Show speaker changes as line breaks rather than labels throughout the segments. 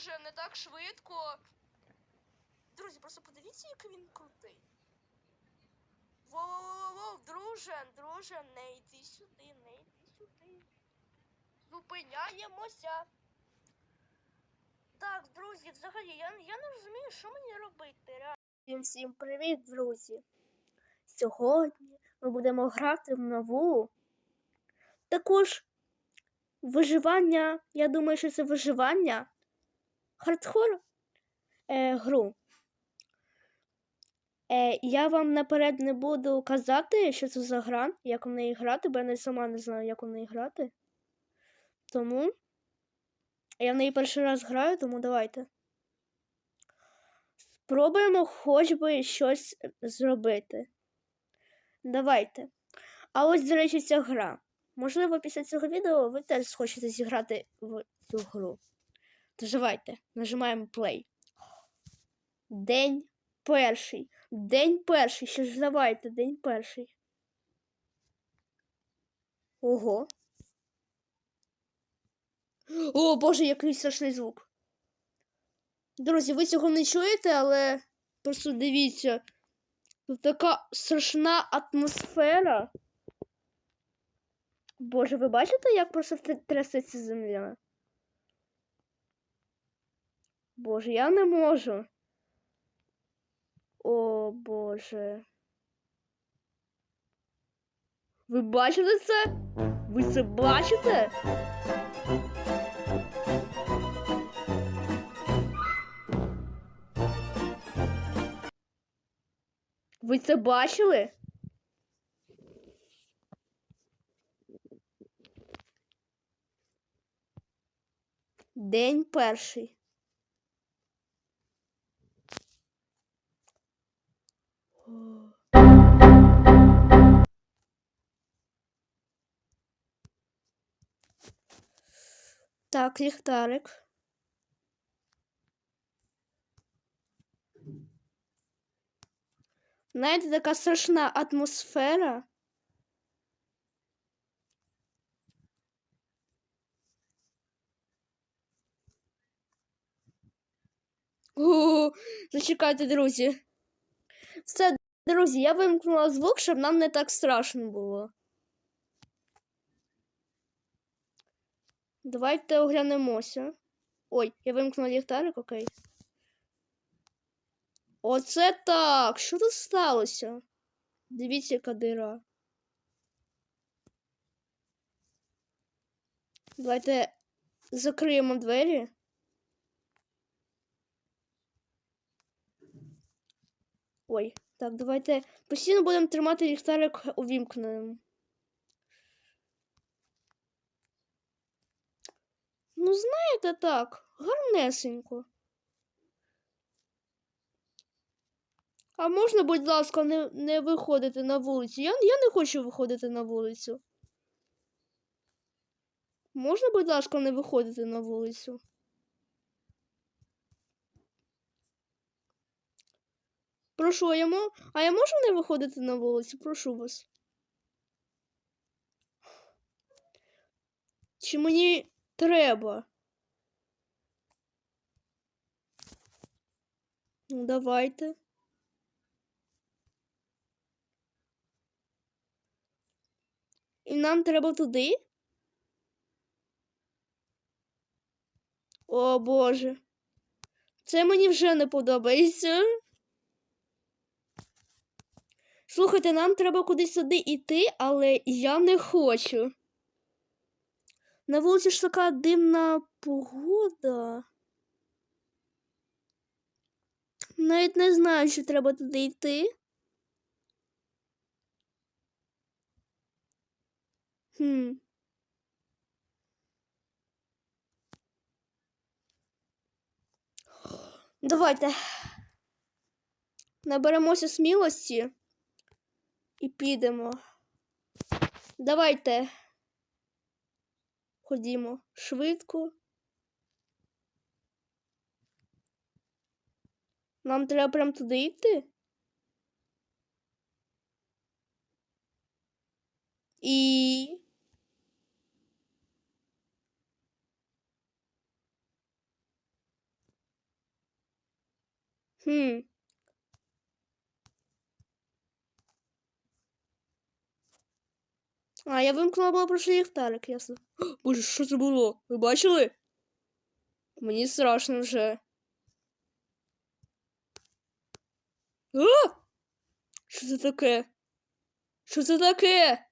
друже, не так швидко. Друзі, просто подивіться, який він крутий. Воу-воу-воу, друже, друже, не йди сюди, не йди сюди. Зупиняємося. Так, друзі, взагалі, я, я не розумію, що мені робити. реально. Всім всім привіт, друзі. Сьогодні ми будемо грати в нову. Також виживання. Я думаю, що це виживання. Хардкор е, гру. Е, я вам наперед не буду казати, що це за гра, як в неї грати, бо я не сама не знаю, як в неї грати. Тому я в неї перший раз граю, тому давайте. Спробуємо хоч би щось зробити. Давайте. А ось, до речі, ця гра. Можливо, після цього відео ви теж схочете зіграти в цю гру. Тож нажимаємо play. День перший. День перший. Що ж давайте, день перший. Ого. О, Боже, який страшний звук. Друзі, ви цього не чуєте, але просто дивіться. Тут така страшна атмосфера. Боже, ви бачите, як просто тр- трясеться земля? Боже, я не можу. О, Боже. Ви бачите це? Ви це бачите? Ви це бачили? День перший. Так, ліхтарик. Знаєте, така страшна атмосфера. О, зачекайте, друзі. Все, друзі, я вимкнула звук, щоб нам не так страшно було. Давайте оглянемося. Ой, я вимкнула ліхтарик, окей. Оце так. Що тут сталося? Дивіться, яка дира. Давайте закриємо двері. Ой, так, давайте постійно будемо тримати ліхтарик увімкненим. Ну, знаєте, так, гарнесенько. А можна, будь ласка, не, не виходити на вулицю? Я, я не хочу виходити на вулицю. Можна, будь ласка, не виходити на вулицю? Прошу, а я, мо... а я можу не виходити на вулицю? Прошу вас. Чи мені треба? Ну, давайте. І нам треба туди? О Боже. Це мені вже не подобається. Слухайте, нам треба кудись сюди йти, але я не хочу. На вулиці ж така дивна погода. Навіть не знаю, чи треба туди йти. Хм. Давайте. Наберемося смілості і підемо. Давайте. Ходімо швидко. Нам треба прям туди йти. І. Хм. А, я вимкнула було просто ліхтарик, ясно. Боже, що це було? Ви бачили? Мені страшно вже. А! Що це таке? Що це таке?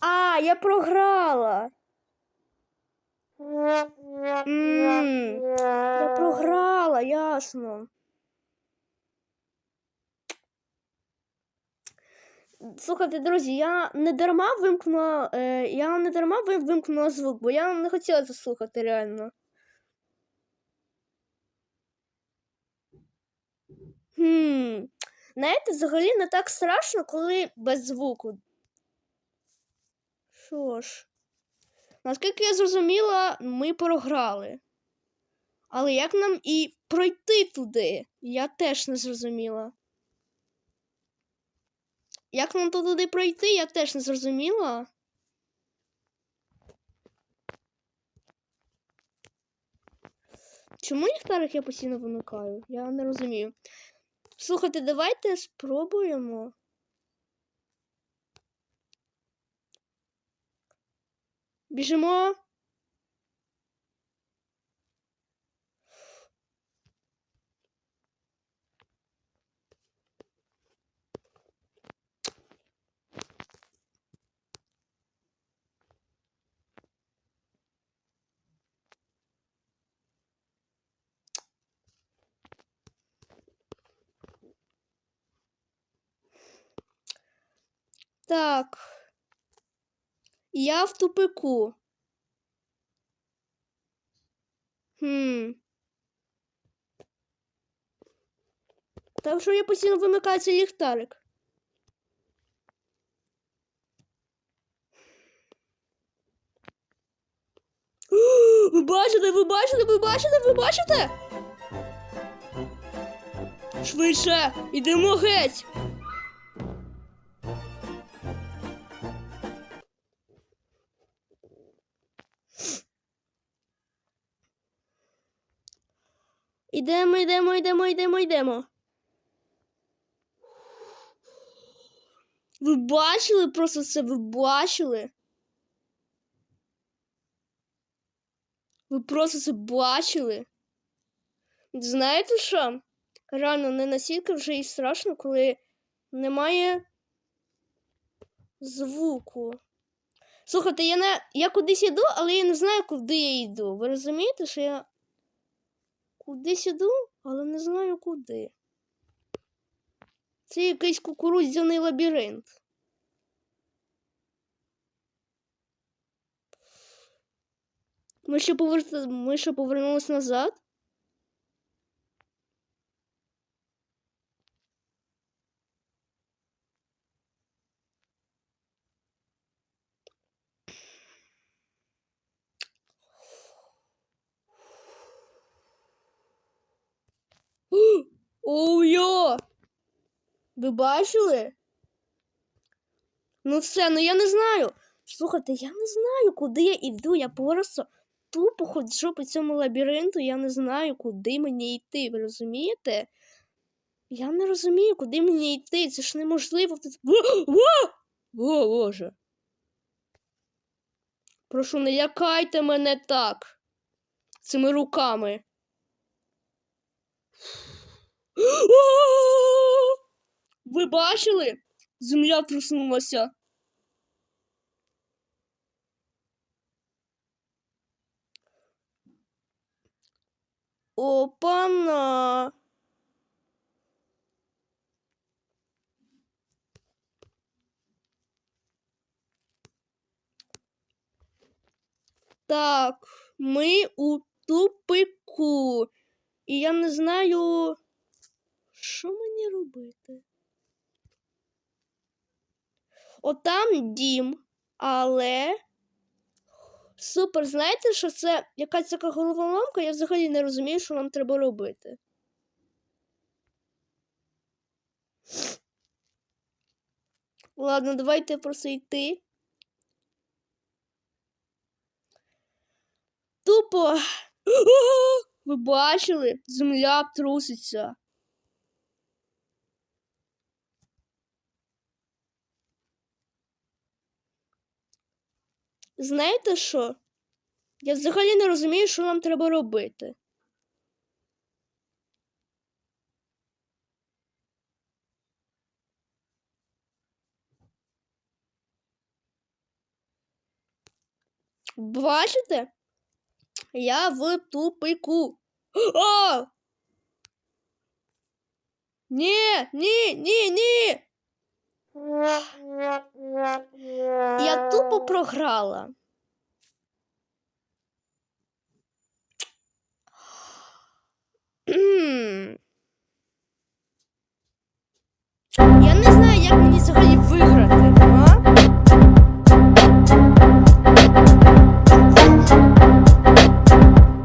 А, я програла. Я програла, ясно. Слухайте, друзі, я не дарма вимкнула, е, я не дарма вимкнула звук, бо я не хотіла це слухати реально. Хм. Знаєте, взагалі не так страшно, коли без звуку. Що ж, наскільки я зрозуміла, ми програли. Але як нам і пройти туди, я теж не зрозуміла. Як нам то туди пройти, я теж не зрозуміла. Чому ліхтарик я постійно вимикаю? Я не розумію. Слухайте, давайте спробуємо. Біжимо. Так. Я в тупику. Хм. Так що я постійно вимикаю цей ліхтарик. Ви бачите, ви бачите, ви бачите, ви бачите? Швидше, ідемо геть. Ідемо, йдемо, йдемо, йдемо, йдемо. Ви бачили просто це, ви бачили? Ви просто це бачили? Знаєте що? Реально, не настільки вже і страшно, коли немає звуку. Слухайте, я, не... я кудись іду, але я не знаю, куди я йду. Ви розумієте, що я кудись іду, але не знаю куди. Це якийсь кукурудзяний лабіринт. Ми ще, повер... Ми ще повернулись назад. Ви бачили? Ну все, ну я не знаю. Слухайте, я не знаю, куди я йду. Я просто тупо ходжу по цьому лабіринту, я не знаю, куди мені йти. Ви розумієте? Я не розумію, куди мені йти. Це ж неможливо. О, Боже. Прошу, не лякайте мене так. Цими руками. Ви бачили? Земля проснулася. Опана. Так, ми у тупику. І я не знаю, що мені робити. Отам дім, але. Супер, знаєте, що це якась така головоломка, я взагалі не розумію, що нам треба робити. Ладно, давайте просто йти. Тупо. Ви бачили? Земля труситься. Знаєте що? Я взагалі не розумію, що нам треба робити. Бачите? Я в тупику. О! Ні, ні, ні, ні. Я тупо програла. Я не знаю, як мені взагалі виграти, а?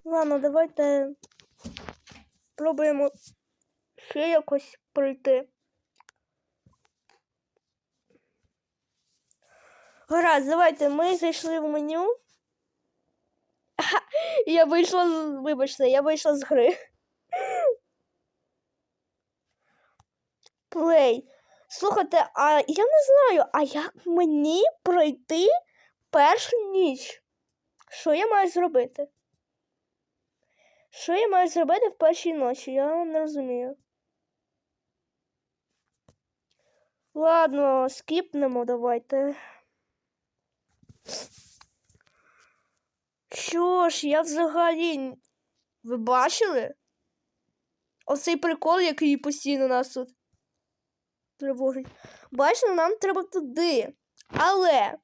Ладно, давайте спробуємо ще якось пройти. Гаразд, давайте ми зайшли в меню. Я вийшла з. Вибачте, я вийшла з гри. Плей. Слухайте, а я не знаю, а як мені пройти першу ніч? Що я маю зробити? Що я маю зробити в першій ночі? Я не розумію. Ладно, скіпнемо давайте. Що ж, я взагалі. Ви бачили? Оцей прикол, який постійно нас тут тривожить. Бачите, нам треба туди. Але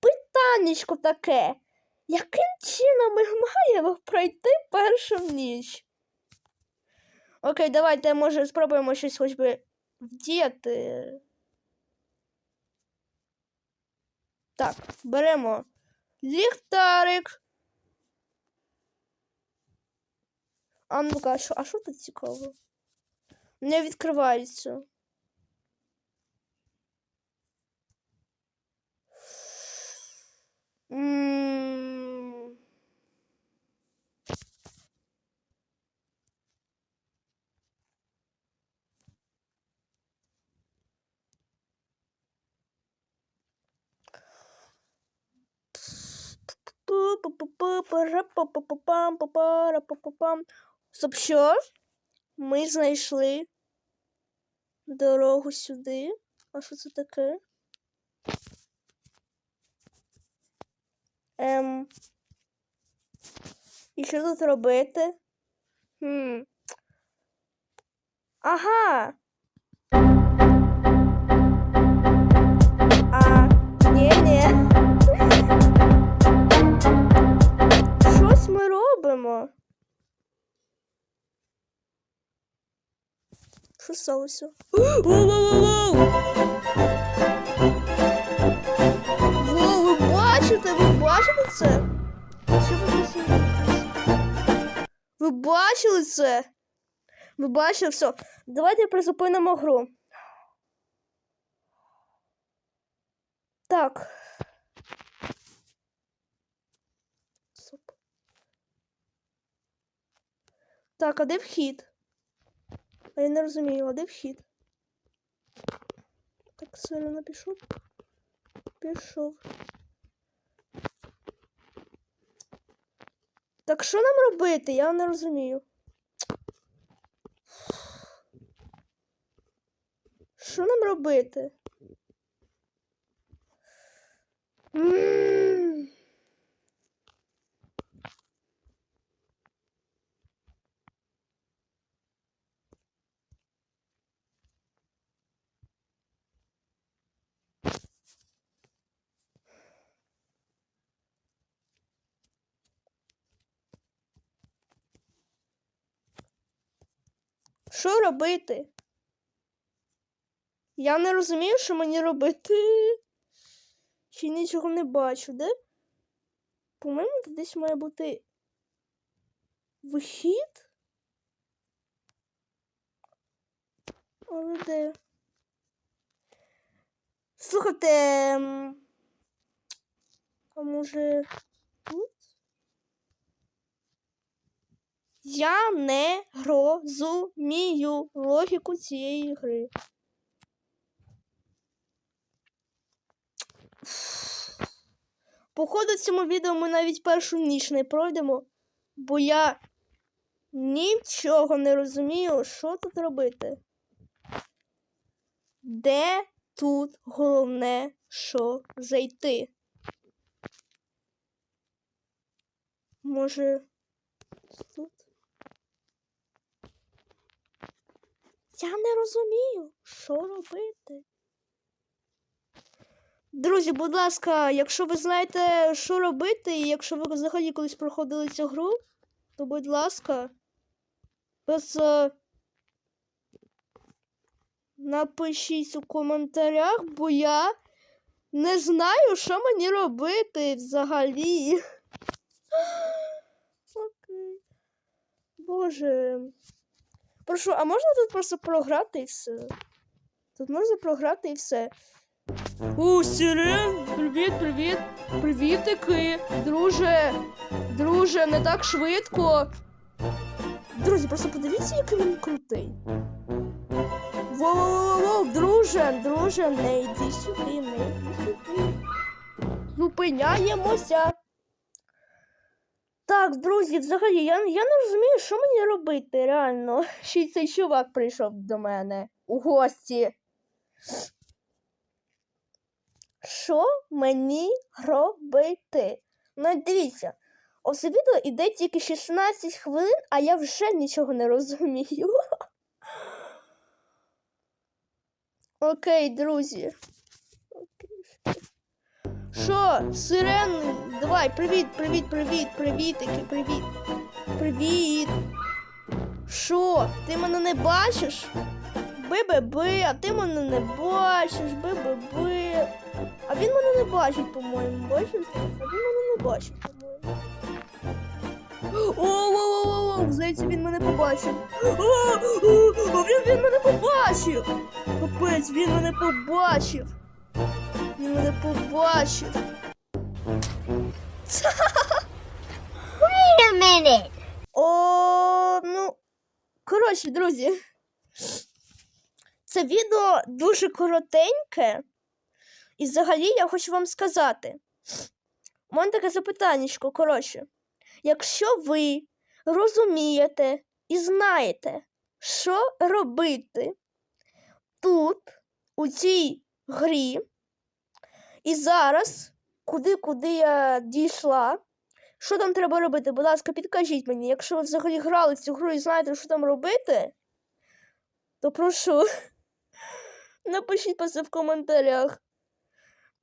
питаннячко таке. Яким чином ми маємо пройти першу ніч? Окей, давайте, може, спробуємо щось хоч би вдіяти. Так, беремо ліхтарик. А ну-ка, а що, тут цікаво? Не відкривається. М. Пу-пу-пу-пу-ра-пу-пу-пам-пу-пара-пу-пу-пам. Стоп, що? Ми знайшли дорогу сюди. А що це таке? Ем. І що тут робити? Хм. Ага. А, ні, робимо. Що сталося? Воу-воу-воу-воу! Воу, ви бачите, ви бачите це? Ви бачили це? Ви бачили все. Давайте призупинимо гру. Так. Так, а де вхід? А я не розумію, а де вхід? Так, сильно пішов. Пішов. Так що нам робити? Я не розумію. Що нам робити? М. Що робити? Я не розумію, що мені робити. Ще нічого не бачу, де? По-моєму, десь має бути вихід. Але де? Слухайте. А може тут? Я не розумію логіку цієї гри. Походу, в цьому відео ми навіть першу ніч не пройдемо, бо я нічого не розумію, що тут робити. Де тут головне, що зайти? Може, тут? Я не розумію, що робити. Друзі, будь ласка, якщо ви знаєте, що робити, і якщо ви взагалі колись проходили цю гру, то будь ласка, без, е, напишіть у коментарях, бо я не знаю, що мені робити взагалі. Окей. Боже. Прошу, а можна тут просто програти і все? Тут можна програти і все. О, Сірен, привіт, привіт. Привітики, друже. Друже, не так швидко. Друзі, просто подивіться, який він крутий. Воу-воу-воу, друже, друже, не йди сюди, не йди сюди. Зупиняємося. Так, друзі, взагалі, я, я не розумію, що мені робити, реально. Ще й цей чувак прийшов до мене у гості. Що мені робити? Ну, дивіться, ось відео іде тільки 16 хвилин, а я вже нічого не розумію. Окей, друзі. Що, сирен, давай, привіт, привіт, привіт, привітики, привіт. Привіт. Що, ти мене не бачиш? Би-би-би, а ти мене не бачиш, би-би-би. А він мене не бачить, по-моєму, бачиш? А він мене не бачить, по-моєму. О-о-о-о-о, здається, він мене побачив. О, він, він мене побачив. Капець, він мене побачив. Він мене побачив.
Wait a minute.
О, ну, коротше, друзі. Це відео дуже коротеньке. І взагалі я хочу вам сказати. У мене таке запитаннячко, коротше. Якщо ви розумієте і знаєте, що робити тут, у цій грі, і зараз, куди-куди я дійшла, що там треба робити? Будь ласка, підкажіть мені, якщо ви взагалі грали в цю гру і знаєте, що там робити, то прошу, напишіть про це в коментарях.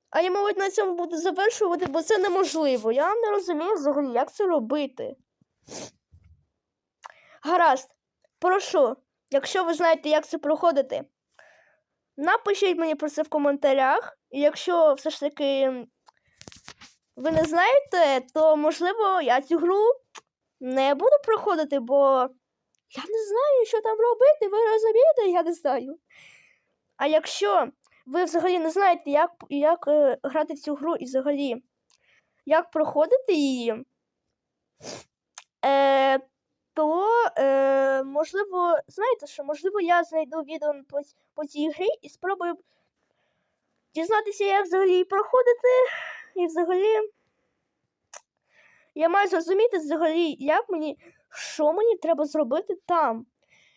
А я, мабуть, на цьому буду завершувати, бо це неможливо. Я не розумію взагалі, як це робити. Гаразд, прошу, якщо ви знаєте, як це проходити, напишіть мені про це в коментарях. І якщо все ж таки ви не знаєте, то можливо я цю гру не буду проходити, бо я не знаю, що там робити. Ви розумієте, я не знаю. А якщо ви взагалі не знаєте, як, як е, грати в цю гру і взагалі як проходити її, е, то е, можливо, знаєте що, можливо, я знайду відео по, по цій грі і спробую дізнатися, як взагалі проходити. І взагалі я маю зрозуміти взагалі, як мені, що мені треба зробити там.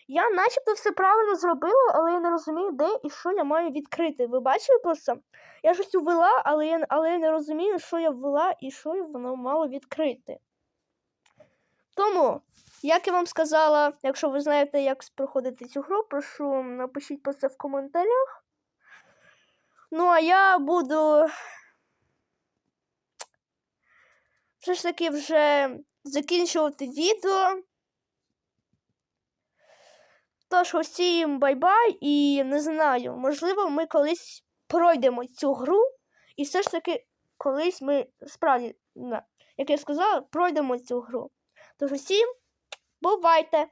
Я начебто все правильно зробила, але я не розумію, де і що я маю відкрити. Ви бачили просто? Я щось ввела, але я, але я не розумію, що я ввела і що воно мало відкрити. Тому, як я вам сказала, якщо ви знаєте, як проходити цю гру, прошу напишіть про це в коментарях. Ну, а я буду все ж таки вже закінчувати відео. Тож, усім бай-бай і не знаю, можливо, ми колись пройдемо цю гру, і все ж таки колись ми справді, як я сказала, пройдемо цю гру. Тож усім бувайте!